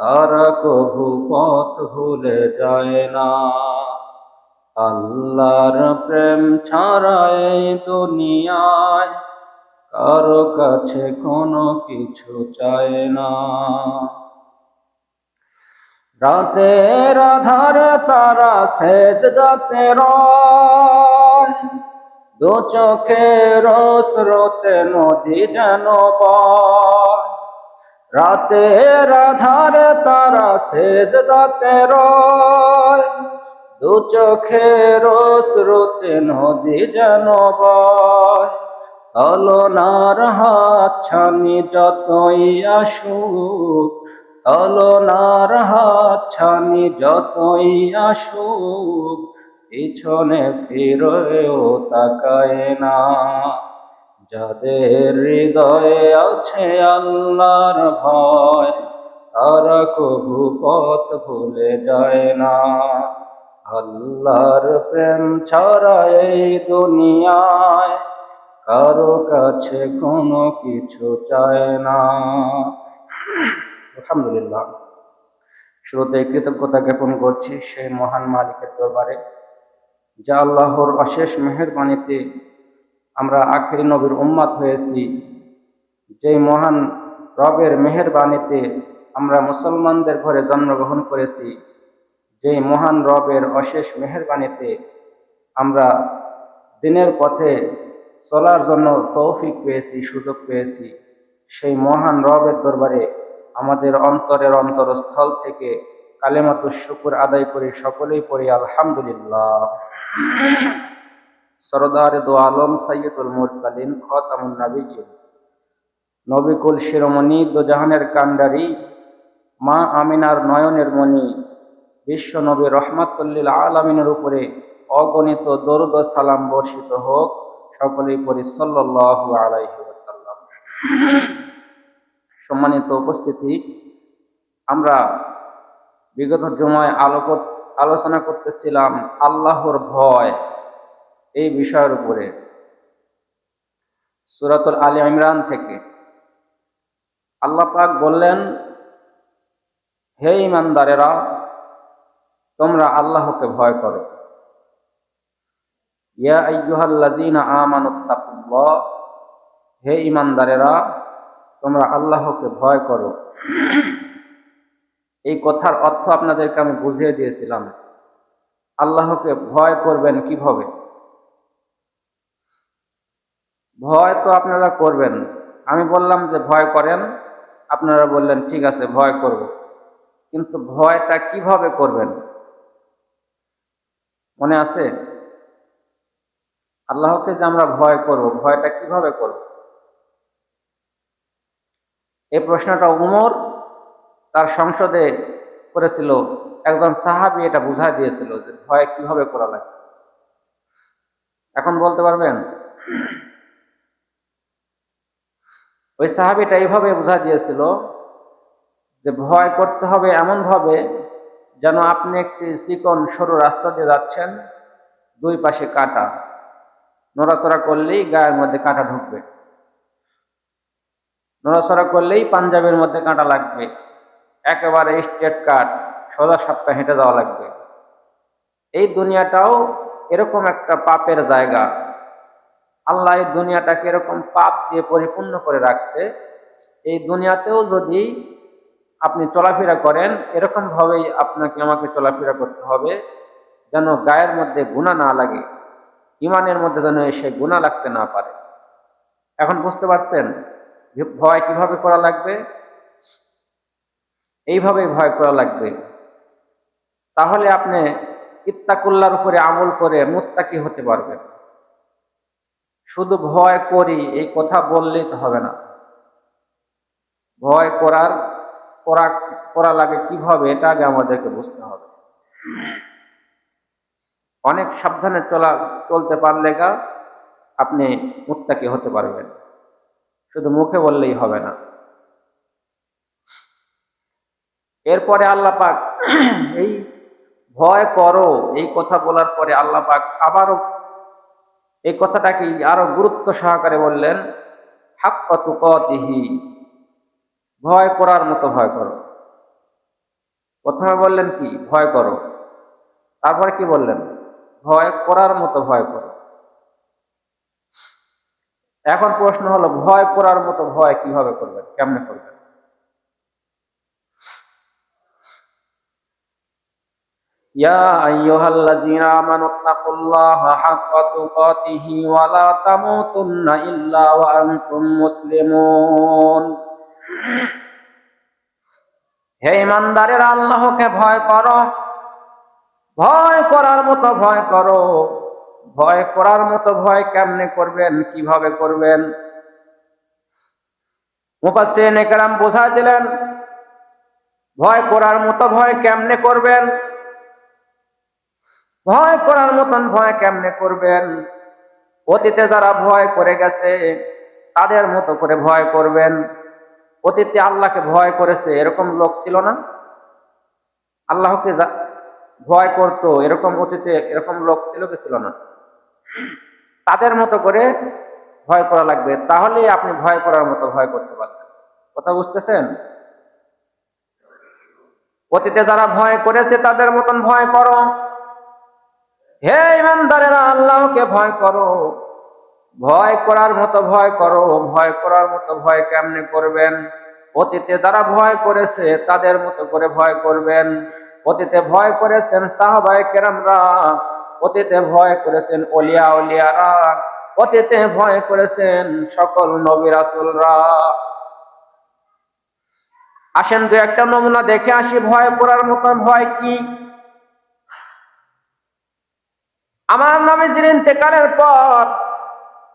তারা কবু পথ ভুলে যায় না। আল্লাহর প্রেম ছাড়া এই দুনিয়ায় কারও কাছে কোনো কিছু চায় না। রাতের আধার তারা সেজ দাতে দু চোখের স্রোতে নদী যেন বয়। রাতের রাধার তারা সেজ দাতে রয়। দু চোখের স্রোতে নদী যেন বয়। সলনার হাত ছানি যতই আসুক, সলনার হাত ছানি যতই আসুক, পিছনে ফিরেও তাকায় না। যাদের হৃদয়ে আছে আল্লাহর ভয়, তারা কবু পথ ভুলে যায় না। আল্লাহর প্রেম ছাড়া এই দুনিয়ায় কারও কাছে কোনো কিছু চায় না। আলহামদুলিল্লাহ। শুরুতে কৃতজ্ঞতা জ্ঞাপন করছি সেই মহান মালিকের দরবারে, যা আল্লাহর অশেষ মেহেরবাণীতে আমরা আখেরি নবীর উম্মাত হয়েছি। যেই মহান রবের মেহেরবাণীতে আমরা মুসলমানদের ঘরে জন্মগ্রহণ করেছি, যেই মহান রবের অশেষ মেহেরবাণীতে আমরা দিনের পথে চলার জন্য তৌফিক পেয়েছি, সুযোগ পেয়েছি, সেই মহান রবের দরবারে আমাদের অন্তরের অন্তরস্থল থেকে কালেমাতুর শুকুর আদায় করে, সকলেই পড়ি, আলহামদুলিল্লাহ। সরদার দো আলম সৈয়দুল মুরসালিন খতামুন নবীন নবিকুল শিরোমণি দোজাহানের কান্ডারি মা আমিনার নয়নের মণি বিশ্ব নবী রহমাতুল্লিল আলমিনের উপরে অগণিত দরুদ সালাম বর্ষিত হোক সকলেই পড়ি সাল্লাল্লাহু আলাইহি সম্মানিত উপস্থিতি, আমরা বিগত জমায় আলোক আলোচনা করতেছিলাম আল্লাহর ভয়। এই বিষয়ের উপরে। সুরাতুল আলী ইমরান থেকে। আল্লাহ পাক বললেন, হে ইমানদারেরা, তোমরা আল্লাহকে ভয় করো। ইয়া আইয়ুহাল্লাযীনা আমানুত্তাকুল্লাহ হে ইমানদারেরা, তোমরা আল্লাহকে ভয় করো। এই কথার অর্থ আপনাদেরকে আমি বুঝিয়ে দিয়েছিলাম। আল্লাহকে ভয় করবেন কীভাবে? ভয় তো আপনারা করবেন। আমি বললাম যে, ভয় করেন। আপনারা বললেন, ঠিক আছে, ভয় করব। কিন্তু ভয়টা কীভাবে করবেন? মনে আছে? আল্লাহকে যে আমরা ভয় করব, ভয়টা কীভাবে করব? এই প্রশ্নটা উমর তার সংসদে করেছিল। একজন সাহাবি এটা বুঝা দিয়েছিল যে, ভয় কীভাবে করা লাগে? এখন বলতে পারবেন? ওই সাহাবিটা এইভাবে বোঝা দিয়েছিল যে ভয় করতে হবে এমনভাবে যেন আপনি একটি চিকন, সরু রাস্তা দিয়ে যাচ্ছেন, দুই পাশে কাটা। নড়াচড়া করলেই গায়ের মধ্যে কাঁটা ঢুকবে। নড়াচড়া করলেই পাঞ্জাবের মধ্যে কাঁটা লাগবে। একেবারে স্ট্রেট কাট, সোজা সাপটা হেঁটে যাওয়া লাগবে। এই দুনিয়াটাও এরকম একটা পাপের জায়গা। আল্লাহ এই দুনিয়াটাকে এরকম পাপ দিয়ে পরিপূর্ণ করে রাখছে। এই দুনিয়াতেও যদি আপনি চলাফেরা করেন, এরকমভাবেই আপনাকে আমাকে চলাফেরা করতে হবে, যেন গায়ের মধ্যে গুণা না লাগে ইমানের মধ্যে যেন এসে গুণা লাগতে না পারে। এখন বুঝতে পারছেন ভয় কীভাবে করা লাগবে? এইভাবেই ভয় করা লাগবে। তাহলে আপনি ইত্তাকুল্লার উপরে আমল করে মুত্তাকি হতে পারবেন। শুধু ভয় করি, এই কথা বললেই তো হবে না। ভয় করার, করা করা লাগে কীভাবে, এটা আগে আমাদেরকে বুঝতে হবে। অনেক সাবধানে চলা, চলতে পারলে গা, আপনি মুত্তাকি হতে পারবেন। শুধু মুখে বললেই হবে না। এরপরে আল্লাহ পাক, এই ভয় করো, এই কথা বলার পরে আল্লাহ পাক আবারও এই কথাটাকে আরও গুরুত্ব সহকারে বললেন হাক্কাতুকতিহি ভয় করার মতো ভয় করো। প্রথমে বললেন কি? ভয় করো। তারপরে কি বললেন? ভয় করার মতো ভয় করো। এখন প্রশ্ন হলো, ভয় করার মতো ভয় কীভাবে করবেন? কেমনে করবেন? ইয়া আইয়ুহাল্লাযীনা আমানু তাকুল্লাহা হাক্কা তুকাতিহি ওয়া লা তামুতুন্না ইল্লা ওয়া আনতুম মুসলিমুন। হে ইমানদারেরা, আল্লাহকে ভয় করো। ভয় করার মতো ভয় করো। ভয় করার মতো ভয় কেমনে করবেন, কীভাবে করবেন? মুফাসসিরিন একরাম বোঝা দিলেন, ভয় করার মতো ভয় কেমনে করবেন? ভয় করার মতন ভয় কেমনে করবেন? অতীতে যারা ভয় করে গেছে, তাদের মতো করে ভয় করবেন। অতীতে আল্লাহকে ভয় করেছে, এরকম লোক ছিল না? আল্লাহকে ভয় করত, এরকম অতীতে এরকম লোক ছিল কি ছিল না? তাদের মতো করে ভয় করা লাগবে। তাহলেই আপনি ভয় করার মতো ভয় করতে পারবেন। কথা বুঝতেছেন? অতীতে যারা ভয় করেছে, তাদের মতন ভয় করো। হে ইমানদারেরা, আল্লাহকে ভয় করো। ভয় করার মতো ভয় করো। ভয় করার মতো ভয় কেমনে করবেন? অতীতে যারা ভয় করেছে, তাদের মতো করে ভয় করবেন। অতীতে ভয় করেছেন সাহাবাই কেরামরা, অতীতে ভয় করেছেন অলিয়া অলিয়ারা অতীতে ভয় করেছেন সকল নবী রাসুলরা। আসেন দু একটা নমুনা দেখে আসি, ভয় করার মতন ভয় কি? আমার নামে যিনি ইন্তেকালের পর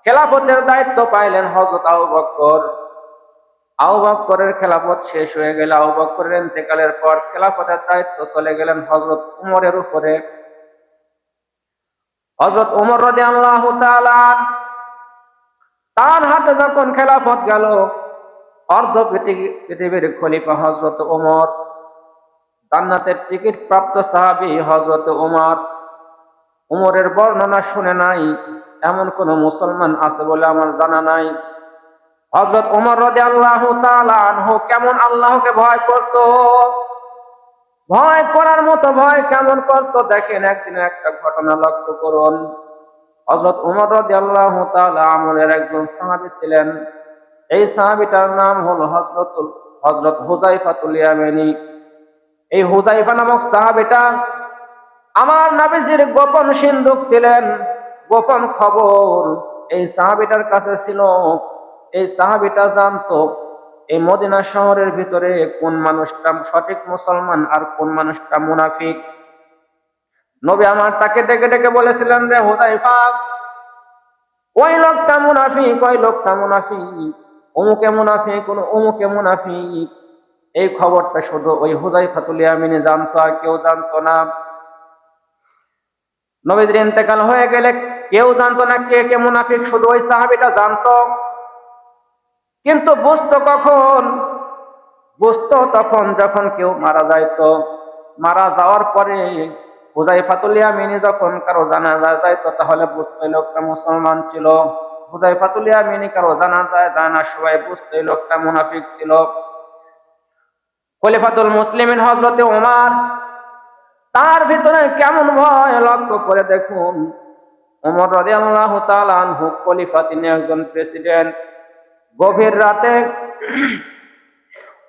খেলাফতের দায়িত্ব পাইলেন হজরত আউ বক্কর। আউ বক্করের খেলাফত শেষ হয়ে গেল আউ বক্করের ইন্তেকালের পর খেলাফতের দায়িত্ব চলে গেলেন হজরত উমরের উপরে। হজরত উমর রদে আল্লাহ তার হাতে যখন খেলাফত গেল, অর্ধ পৃথিবীর খলিফা হজরত উমর, জান্নাতের টিকিট প্রাপ্ত সাহাবি হজরত উমর। উমরের বর্ণনা শুনে নাই, এমন কোন মুসলমান আছে বলে আমার জানা নাই। হজরত উমর রদে আল্লাহ কেমন আল্লাহকে ভয় করত? ভয় করার মতো ভয় কেমন করত? দেখেন একদিন একটা ঘটনা লক্ষ্য করুন। হজরত উমর রদে আল্লাহ আমলের একজন সাহাবি ছিলেন। এই সাহাবিটার নাম হলো হজরত হজরত হুজাইফাতুল ইয়ামানি। এই হুজাইফা নামক সাহাবিটা আমার নাবিজির গোপন সিন্ধুক ছিলেন। গোপন খবর এই সাহাবিটার কাছে ছিল। এই সাহাবিটা জানতো, এই মদিনা শহরের ভিতরে কোন মানুষটা সঠিক মুসলমান আর কোন মানুষটা মুনাফিক? নবী আমার তাকে ডেকে ডেকে বলেছিলেন, রে হুদাইফা, ওই লোকটা মুনাফিক, ওই লোকটা মুনাফিক, অমুকে মুনাফিক কোন অমুকে মুনাফিক। এই খবরটা শুধু ওই হুদাই ফাতুলিয়া মিনে জানতো আর কেউ জানতো না। নবীজির ইন্তেকাল হয়ে গেলে কেউ জানতো না কে কে মুনাফিক, শুধু ওই সাহাবিটা জানতো। কিন্তু বুঝতো কখন? বুঝতো তখন যখন কেউ মারা যাইতো। মারা যাওয়ার পরে হুজাই ফাতুলিয়া মিনি যখন কারও জানা যাইতো, তাহলে বুঝতো লোকটা মুসলমান ছিল। হুজাই ফাতুলিয়া মিনি কারও জানা যায় জানা সবাই বুঝতো লোকটা মুনাফিক ছিল। খলিফাতুল মুসলিমিন হজরতে ওমার তার ভিতরে কেমন ভয় লক্ষ্য করে দেখুন। একজন প্রেসিডেন্ট গভীর রাতে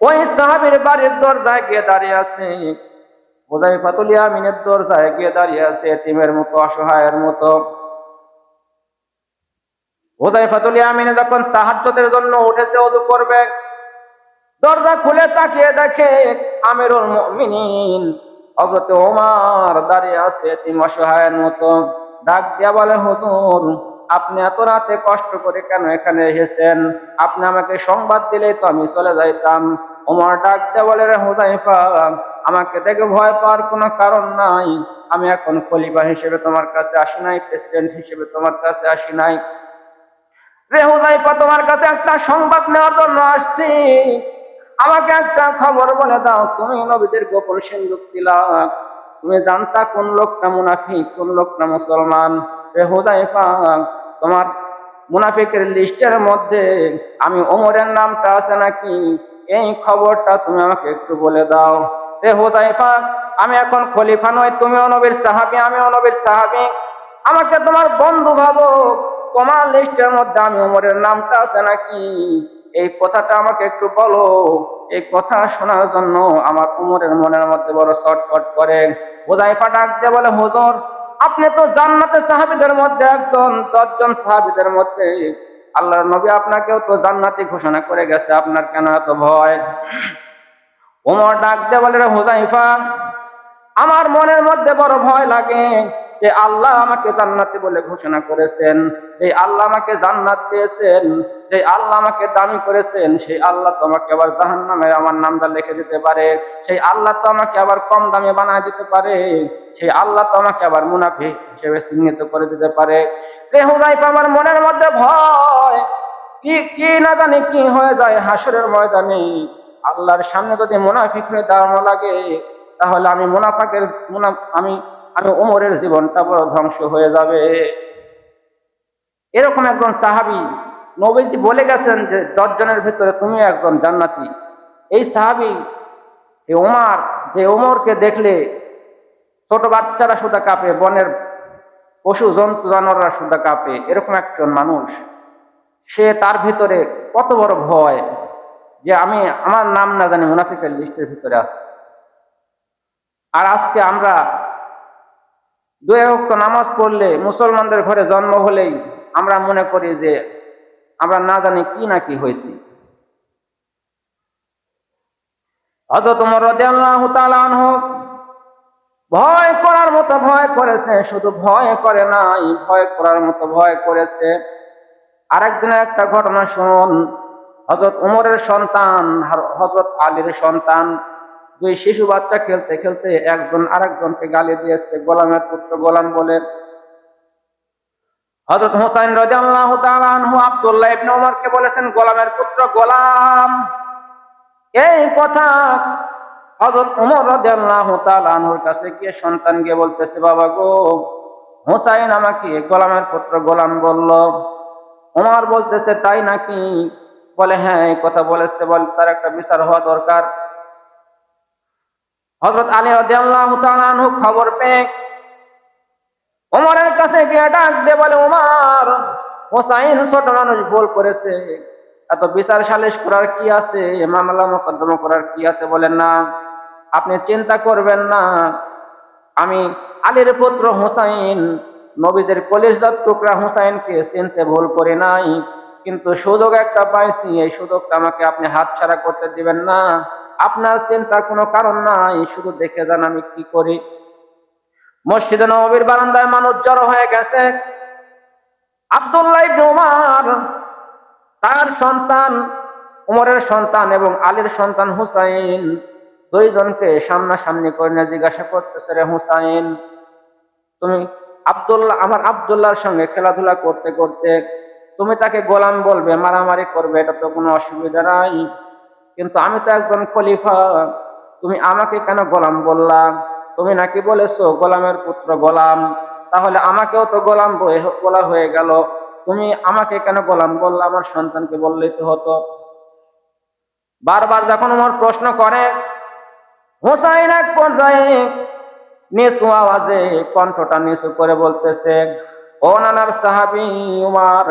ওই সাহাবীর বাড়ির দরজায় গিয়ে দাঁড়িয়ে আছে। হুযায়ফাতুল ইয়ামিনের দরজায় গিয়ে দাঁড়িয়ে আছে, এতিমের মতো, অসহায়ের মতো। হুযায়ফাতুল ইয়ামিনে যখন তাহাজ্জুদের জন্য উঠেছে ওযু করবে, দরজা খুলে তাকিয়ে দেখে আমিরুল মুমিনিন। হজরত ওমার দাঁড়িয়ে আছে, তিন অসহায়ের মতো। ডাক দিয়া বলে, হুজুর, আপনি এত রাতে কষ্ট করে কেন এখানে এসেছেন? আপনি আমাকে সংবাদ দিলেই তো আমি চলে যাইতাম। ওমর ডাক দিয়া বলে, রে হুজাইফা আমাকে দেখে ভয় পাওয়ার কোনো কারণ নাই। আমি এখন খলিফা হিসেবে তোমার কাছে আসি নাই, প্রেসিডেন্ট হিসেবে তোমার কাছে আসি নাই। রে হুজাইফা তোমার কাছে একটা সংবাদ নেওয়ার জন্য আসছি। আমাকে একটা খবর বলে দাও, তুমি নবীদের গোপন সিন্ধুক ছিলা। তুমি জানতা কোন লোকটা মুনাফিক, কোন লোকটা মুসলমান? তোমার মুনাফিকের লিস্টের মধ্যে আমি ওমরের নামটা আছে নাকি? এই খবরটা তুমি আমাকে একটু বলে দাও। রে হুজাইফা আমি এখন খলিফা নয় তুমি অনবীর সাহাবি আমি অনবীর সাহাবি। আমাকে তোমার বন্ধু ভাবো তোমার লিস্টের মধ্যে আমি ওমরের নামটা আছে নাকি? এই কথাটা আমাকে একটু বলো। এই কথা শোনার জন্য আমার উমরের মনের মধ্যে বড় শর্টকট করে। হুজাইফা ডাক দিয়ে বলে, হুজুর, আপনি তো জান্নাতের সাহাবিদের মধ্যে একজন, দশজন সাহাবিদের মধ্যে। আল্লাহর নবী আপনাকেও তো জান্নাতি ঘোষণা করে গেছে, আপনার কেন এত ভয়? ওমর ডাক দিয়ে বলে, রে হুজাইফা আমার মনের মধ্যে বড় ভয় লাগে। যে আল্লাহ আমাকে জান্নাতি বলে ঘোষণা করেছেন, যে আল্লাহ আমাকে জান্নাত দিয়েছেন, যে আল্লাহ আমাকে দামি করেছেন, সেই আল্লাহ তো আমাকে আবার জাহান নামে আমার নামটা লিখে দিতে পারে, সেই আল্লাহ তো আমাকে আবার কম দামে বানায় দিতে পারে, সেই আল্লাহ তো আমাকে আবার মুনাফি হিসেবে চিহ্নিত করে দিতে পারে। রে আমার মনের মধ্যে ভয়, কি কি না জানি কি হয়ে যায় হাসরের ময়দানে। আল্লাহর সামনে যদি মুনাফিক হয়ে দাঁড়ানো লাগে, তাহলে আমি মুনাফাকের মুনা আমি আমি ওমরের জীবনটা বড় ধ্বংস হয়ে যাবে। এরকম একজন সাহাবি, নবীজি বলে গেছেন যে, দশজনের ভিতরে তুমি একজন জান্নাতি। এই সাহাবি, এই ওমার, যে ওমরকে দেখলে ছোট বাচ্চারা সুদা কাঁপে, বনের পশু জন্তু জানোয়াররা সুদা কাঁপে, এরকম একজন মানুষ। সে তার ভিতরে কত বড় ভয় যে, আমি আমার নাম না জানি মুনাফিকের লিস্টের ভিতরে আছে। আর আজকে আমরা দুই অক্ত নামাজ পড়লে মুসলমানদের ঘরে জন্ম হলেই আমরা মনে করি যে আমরা না জানি কি না কি হয়েছি। ভয় করার মতো ভয় করেছে, শুধু ভয় করে নাই, ভয় করার মতো ভয় করেছে। আরেকদিনের একটা ঘটনা শুনুন হজরত উমরের সন্তান হজরত আলীর সন্তান দুই শিশু বাচ্চা খেলতে খেলতে একজন আরেকজনকে গালি দিয়েছে, গোলামের পুত্র গোলাম বলে। হজরত হোসাইন আব্দুল্লাহ ইবনে ওমরকে বলেছেন, গোলামের পুত্র গোলাম। এই কথা ওমর কাছে গিয়ে সন্তান গিয়ে বলতেছে, বাবা গো, হোসাইন আমাকে গোলামের পুত্র গোলাম বলল। ওমর বলতেছে, তাই নাকি? বলে হ্যাঁ এই কথা বলেছে। বলে, তার একটা বিচার হওয়া দরকার। হজরত আলী রাদিয়াল্লাহু খবর পেয়ে ওমরের কাছে গিয়ে ডাক দিয়ে বলে ওমর হোসাইন ছোট মানুষ ভুল করেছে। এত বিচার সালিশ করার কি আছে? মামলা মোকদ্দমা করার কি আছে? বলেন না, আপনি চিন্তা করবেন না। আমি আলীর পুত্র হোসাইন নবীদের কলিজাত টুকরা হোসাইনকে চিনতে ভুল করে নাই। কিন্তু সুযোগ একটা পাইছি। এই সুযোগটা আমাকে আপনি হাত ছাড়া করতে দিবেন না। আপনার চিন্তার কোনো কারণ নাই, শুধু দেখে যান আমি কি করি। মসজিদে নবীর বারান্দায় মানুষ জড়ো হয়ে গেছে। আব্দুল্লাহ উমার, তার সন্তান, উমরের সন্তান এবং আলীর সন্তান হুসাইন দুইজনকে সামনাসামনি করে নিয়ে জিজ্ঞাসা করতেছে, রে হুসাইন, তুমি আবদুল্লাহ, আমার আবদুল্লাহর সঙ্গে খেলাধুলা করতে করতে তুমি তাকে গোলাম বলবে, মারামারি করবে, এটা তো কোনো অসুবিধা নাই। কিন্তু আমি তো একজন খলিফা, তুমি আমাকে কেন গোলাম বললাম তুমি নাকি বলেছ গোলামের পুত্র গোলাম। তাহলে আমাকেও তো গোলাম বলা হয়ে গেল। তুমি আমাকে কেন গোলাম বললে? আমার সন্তানকে বললেই তো হতো। বারবার যখন আমার প্রশ্ন করে, হোসাইন এক পর্যায়ে নিচু আওয়াজে কণ্ঠটা নিচু করে বলতেছে, ও নানার সাহাবি উমার,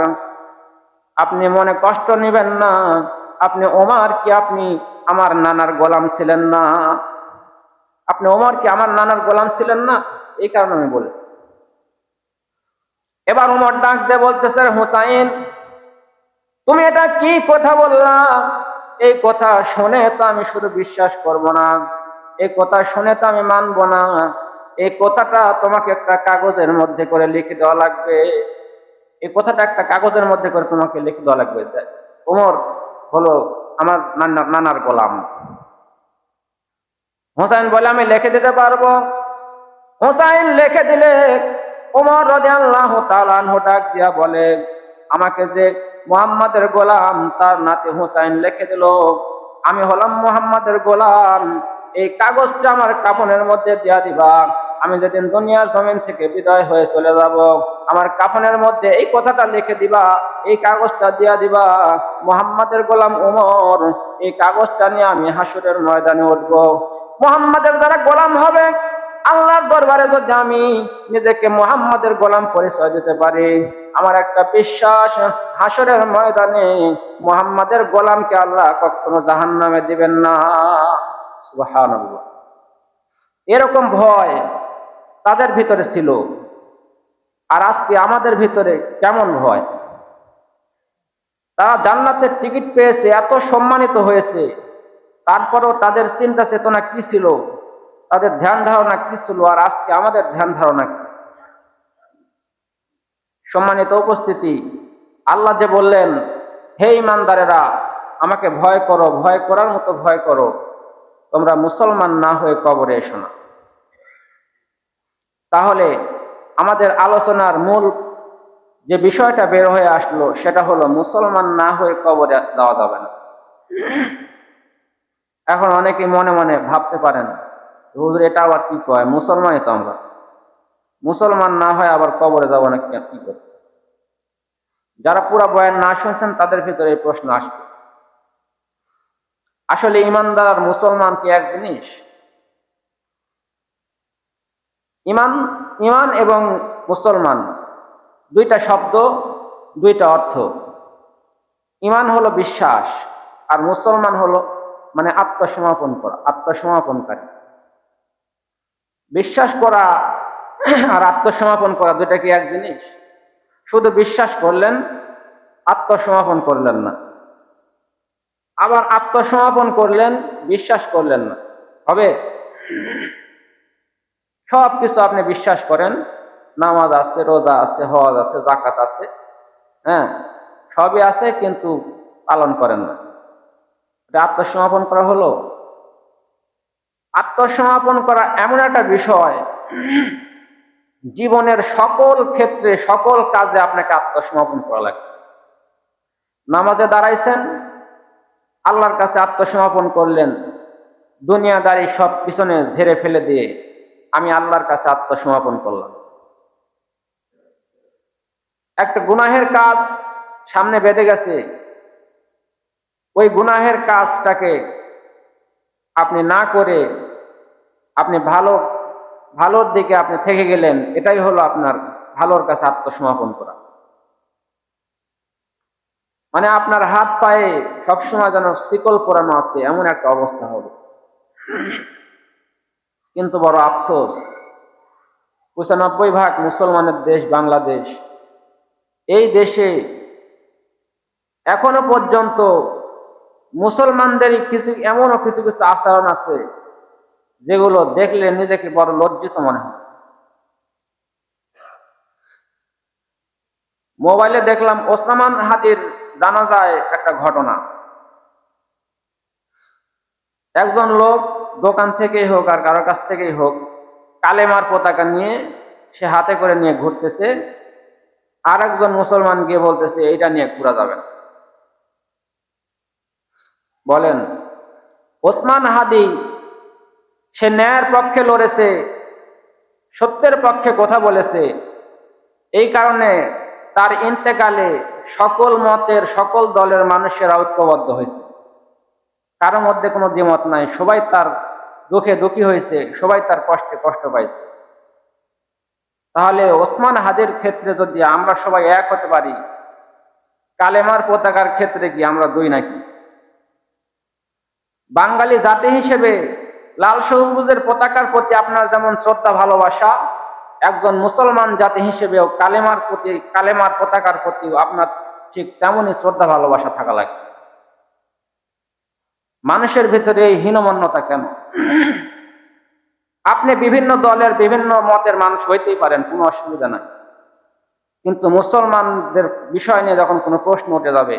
আপনি মনে কষ্ট নেবেন না। আপনি ওমার কি আপনি আমার নানার গোলাম ছিলেন না? আপনি ওমর কি আমার নানার গোলাম ছিলেন না? এই কারণে আমি বলেছি। এবার ওমর ডাক দিয়ে বলতেছে হুসাইন, তুমি এটা কি কথা বললা? এই কথা শুনে তো আমি শুধু বিশ্বাস করব না। এই কথা শুনে তো আমি মানব না। এই কথাটা তোমাকে একটা কাগজের মধ্যে করে লিখে দেওয়া লাগবে। এই কথাটা একটা কাগজের মধ্যে করে তোমাকে লিখে দেওয়া লাগবে। ওমর হলো আমার নানার গোলাম। হোসাইন বলে, আমি লিখে দিতে পারব? হোসাইন লিখে দিলে ওমর রদি আল্লাহ তালানহ দিয়া বলে, আমাকে যে মোহাম্মদের গোলাম, তার নাতি হোসাইন লিখে দিল। আমি হলাম মোহাম্মদের গোলাম। এই কাগজটা আমার কাপনের মধ্যে দিয়া দিবা। আমি যেদিন দুনিয়ার জমিন থেকে বিদায় হয়ে চলে যাব, আমার কাফনের মধ্যে এই কথাটা লিখে দিবা, এই কাগজটা দিয়া দিবা, মোহাম্মদের গোলাম উমর, এই কাগজটা নিয়ে আমি হাসুরের ময়দানে উঠবো। মোহাম্মদের যারা গোলাম হবে, আল্লাহর দরবারে যদি আমি নিজেকে মোহাম্মদের গোলাম পরিচয় দিতে পারি, আমার একটা বিশ্বাস, হাসরের ময়দানে মোহাম্মদের গোলামকে আল্লাহ কখনো জাহান নামে দিবেন না। এরকম ভয় তাদের ভিতরে ছিল। আর আজকে আমাদের ভিতরে কেমন ভয় তারা জান্নাতের টিকিট পেয়েছে, এত সম্মানিত হয়েছে। তারপরেও তাদের চিন্তা চেতনা কি ছিল? তাদের ধ্যান ধারণা কি ছিল? আর আজকে আমাদের ধ্যান ধারণা কি? সম্মানিত উপস্থিতি, আল্লাহ যে বললেন, হে ইমানদারেরা, আমাকে ভয় করো, ভয় করার মতো ভয় করো। তোমরা মুসলমান না হয়ে কবরে এসো না। তাহলে আমাদের আলোচনার মূল যে বিষয়টা বের হয়ে আসলো, সেটা হলো মুসলমান না হয়ে কবরে দেওয়া যাবে না। এখন অনেকে মনে মনে ভাবতে পারেন, হুজুর এটা আবার কি কয়? মুসলমানই তো আমরা। মুসলমান না হয় আবার কবরে যাব না কি করে যারা পুরা বয়ান না শুনছেন, তাদের ভিতরে এই প্রশ্ন আসবে। আসলে ইমানদার মুসলমান কি এক জিনিস? ইমান ইমান এবং মুসলমান। দুইটা শব্দ, দুইটা অর্থ। ইমান হলো বিশ্বাস আর মুসলমান হলো মানে আত্মসমাপন করা আত্মসমাপনকারী বিশ্বাস করা আর আত্মসমাপন করা দুইটা কি এক জিনিস? শুধু বিশ্বাস করলেন আত্মসমাপন করলেন না। আবার আত্মসমাপন করলেন, বিশ্বাস করলেন না। হবে? সব কিছু আপনি বিশ্বাস করেন, নামাজ আছে, রোজা আছে, হজ আছে জাকাত আছে হ্যাঁ? সবই আছে কিন্তু পালন করেন না। এটা আত্মসমাপন করা হলো। আত্মসমাপন করা এমন একটা বিষয়, জীবনের সকল ক্ষেত্রে, সকল কাজে আপনাকে আত্মসমাপন করা লাগবে। নামাজে দাঁড়াইছেন, আল্লাহর কাছে আত্মসমাপন করলেন, দুনিয়াদারি সব পিছনে ঝেড়ে ফেলে দিয়ে আমি আল্লাহর কাছে আত্মসমাপন করলাম। একটা গুনাহের কাজ সামনে বেঁধে গেছে। ওই গুনাহের কাজটাকে আপনি না করে আপনি ভালো, ভালোর দিকে আপনি থেকে গেলেন, এটাই হলো আপনার ভালোর কাছে আত্মসমাপন করা। মানে আপনার হাত পায়ে সবসময় যেন শিকল পরানো আছে, এমন একটা অবস্থা হবে। কিন্তু বড় আফসোস। পঁচানব্বই ভাগ মুসলমানের দেশ বাংলাদেশ। এই দেশে এখনও পর্যন্ত মুসলমানদের কিছু, এমনও কিছু কিছু আচরণ আছে যেগুলো দেখলে নিজেকে বড় লজ্জিত মনে হয়। মোবাইলে দেখলাম ওসমান হাদির জানা যায় একটা ঘটনা। একজন লোক দোকান থেকেই হোক আর কারোর কাছ থেকেই হোক, কালেমার পতাকা নিয়ে সে হাতে করে নিয়ে ঘুরতেছে। আর একজন মুসলমান গিয়ে বলতেছে, এইটা নিয়ে ঘুরা যাবে বলেন, ওসমান হাদি, সে ন্যায়ের পক্ষে লড়েছে, সত্যের পক্ষে কথা বলেছে। এই কারণে তার ইন্তেকালে সকল মতের, সকল দলের মানুষেরা ঐক্যবদ্ধ হয়েছে। কারও মধ্যে কোনো দ্বিমত নাই, সবাই তার দুঃখে দুঃখী হয়েছে, সবাই তার কষ্টে কষ্ট পাইছে। তাহলে ওসমান হাদের ক্ষেত্রে যদি আমরা সবাই এক হতে পারি, কালেমার পতাকার ক্ষেত্রে কি আমরা দুই নাকি? বাঙালি জাতি হিসেবে লাল সবুজের পতাকার প্রতি আপনার যেমন শ্রদ্ধা, ভালোবাসা, একজন মুসলমান জাতি হিসেবেও কালেমার প্রতি, কালেমার পতাকার প্রতি আপনার ঠিক তেমনই শ্রদ্ধা, ভালোবাসা থাকা লাগে। মানুষের ভিতরে এই হীনমন্যতা কেন? আপনি বিভিন্ন দলের বিভিন্ন মতের মানুষ হইতেই পারেন, কোনো অসুবিধা নাই। কিন্তু মুসলমানদের বিষয় নিয়ে যখন কোনো প্রশ্ন উঠে যাবে,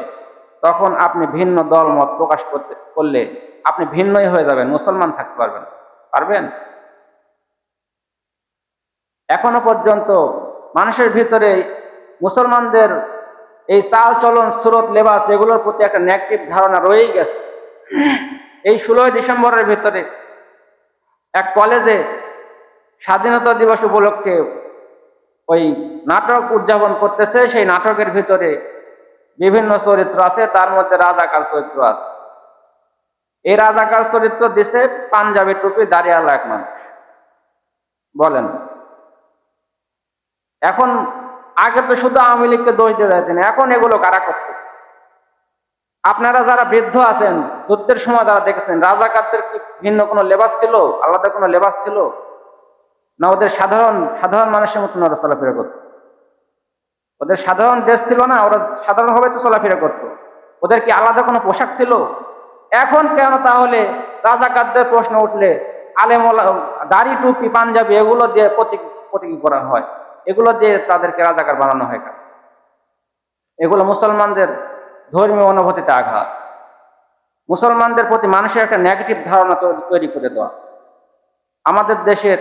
তখন আপনি ভিন্ন দল মত প্রকাশ করতে, করলে আপনি ভিন্নই হয়ে যাবেন, মুসলমান থাকতে পারবেন পারবেন? এখনও পর্যন্ত মানুষের ভিতরে মুসলমানদের এই চাল চলন স্রোত, লেবাস, এগুলোর প্রতি একটা নেগেটিভ ধারণা রয়েই গেছে। এই ষোলোই ডিসেম্বরের ভিতরে এক কলেজে স্বাধীনতা দিবস উপলক্ষে ওই নাটক উদযাপন করতেছে। সেই নাটকের ভিতরে বিভিন্ন চরিত্র আছে, তার মধ্যে রাজাকার চরিত্র আছে। এই রাজাকার চরিত্র দিছে পাঞ্জাবি টুপি, দাঁড়িয়ালা এক মানুষ। বলেন। এখন আগে তো শুধু আওয়ামী লীগকে দোষ দিয়ে যাইতেন, এখন এগুলো কারা করতেছে? আপনারা যারা বৃদ্ধ আছেন, যুদ্ধের সময় যারা দেখেছেন, রাজাকারদের কি ভিন্ন কোনো লেবাস ছিল? আলাদা কোনো লেবাস ছিল? না, ওদের সাধারণ সাধারণ মানুষের মতন ওরা চলাফেরা করতো। ওদের সাধারণ ড্রেস ছিল না, ওরা সাধারণভাবে তো চলাফেরা করতো। ওদের কি আলাদা কোনো পোশাক ছিল? এখন কেন তাহলে রাজাকারদের প্রশ্ন উঠলে আলেম দাড়ি, টুপি, পাঞ্জাবি এগুলো দিয়ে প্রতীক প্রতীকী করা হয়। এগুলো দিয়ে তাদেরকে রাজাকার বানানো হয় এগুলো মুসলমানদের ধর্মীয় অনুভূতিতে আঘাত। মুসলমানদের প্রতি মানুষের একটা নেগেটিভ ধারণা তৈরি করে দেওয়া। আমাদের দেশের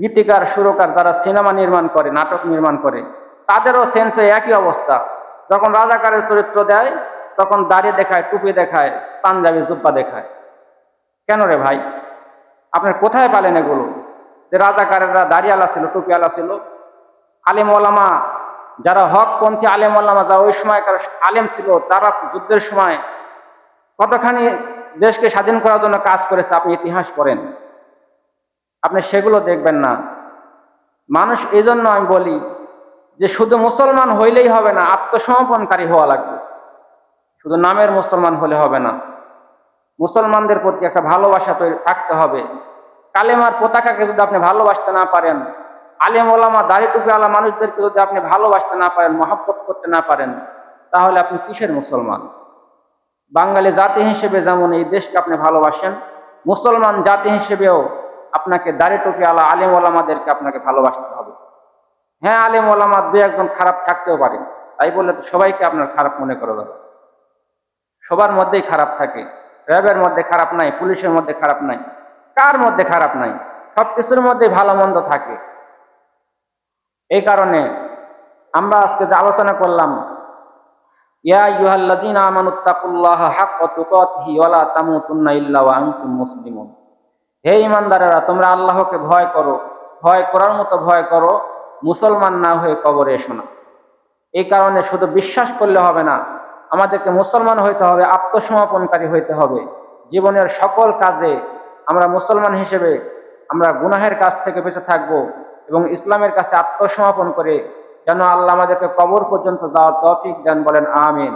গীতিকার, সুরকার যারা সিনেমা নির্মাণ করে, নাটক নির্মাণ করে, তাদেরও সেন্সে একই অবস্থা। যখন রাজাকারের চরিত্র দেয়, তখন দাড়ি দেখায়, টুপি দেখায়, পাঞ্জাবি, জুব্বা দেখায়। কেন রে ভাই? আপনার কোথায় পালেন এগুলো? যে রাজাকারেরা দাড়িওয়ালা ছিল, টুপিওয়ালা ছিল। আলেম ওলামা যারা হকপন্থী আলেম ওলামা, যারা ওই সময়কার আলেম ছিল, তারা যুদ্ধের সময় কতখানি দেশকে স্বাধীন করার জন্য কাজ করেছে, আপনি ইতিহাস পড়েন। আপনি সেগুলো দেখবেন না। মানুষ এই জন্য আমি বলি যে শুধু মুসলমান হইলেই হবে না, আত্মসমর্পণকারী হওয়া লাগবে। শুধু নামের মুসলমান হলে হবে না। মুসলমানদের প্রতি একটা ভালোবাসা তৈরি থাকতে হবে। কালেমার পতাকাকে যদি আপনি ভালোবাসতে না পারেন আলেম ওলামা, দাড়ি টুপি আলা মানুষদেরকে যদি আপনি ভালোবাসতে না পারেন, মহাব্বত করতে না পারেন, তাহলে আপনি কিসের মুসলমান? বাঙালি জাতি হিসেবে যেমন এই দেশকে আপনি ভালোবাসেন, মুসলমান জাতি হিসেবেও আপনাকে দাড়ি টুপি আলা আলেম ওলামাদেরকে আপনাকে ভালোবাসতে হবে। হ্যাঁ আলেম ওলামা দু একজন খারাপ থাকতেও পারে, তাই বলে সবাইকে আপনার খারাপ মনে করে দেবে। সবার মধ্যেই খারাপ থাকে, র্যাবের মধ্যে খারাপ নাই, পুলিশের মধ্যে খারাপ নাই, কার মধ্যে খারাপ নাই? সব কিছুর মধ্যে ভালো মন্দ থাকে। এই কারণে আমরা আজকে যে আলোচনা করলাম, ইয়া ইউহাল্লাযীনা আমানুত্তাকুল্লাহ হাক্কা তুকাতিহি ওয়া লা তামুতুন্না ইল্লা ওয়া আনতুম মুসলিমুন। হে ইমানদারেরা তোমরা আল্লাহকে ভয় করো, ভয় করার মতো ভয় করো, মুসলমান না হয়ে কবরে এসো না। এই কারণে শুধু বিশ্বাস করলে হবে না, আমাদেরকে মুসলমান হইতে হবে, আত্মসমর্পণকারী হইতে হবে। জীবনের সকল কাজে আমরা মুসলমান হিসেবে আমরা গুনাহের কাছ থেকে বেঁচে থাকব। এবং ইসলামের কাছে আত্মসমর্পণ করে, যেন আল্লাহ আমাদেরকে কবর পর্যন্ত যাওয়ার তৌফিক দেন বলেন, আমিন।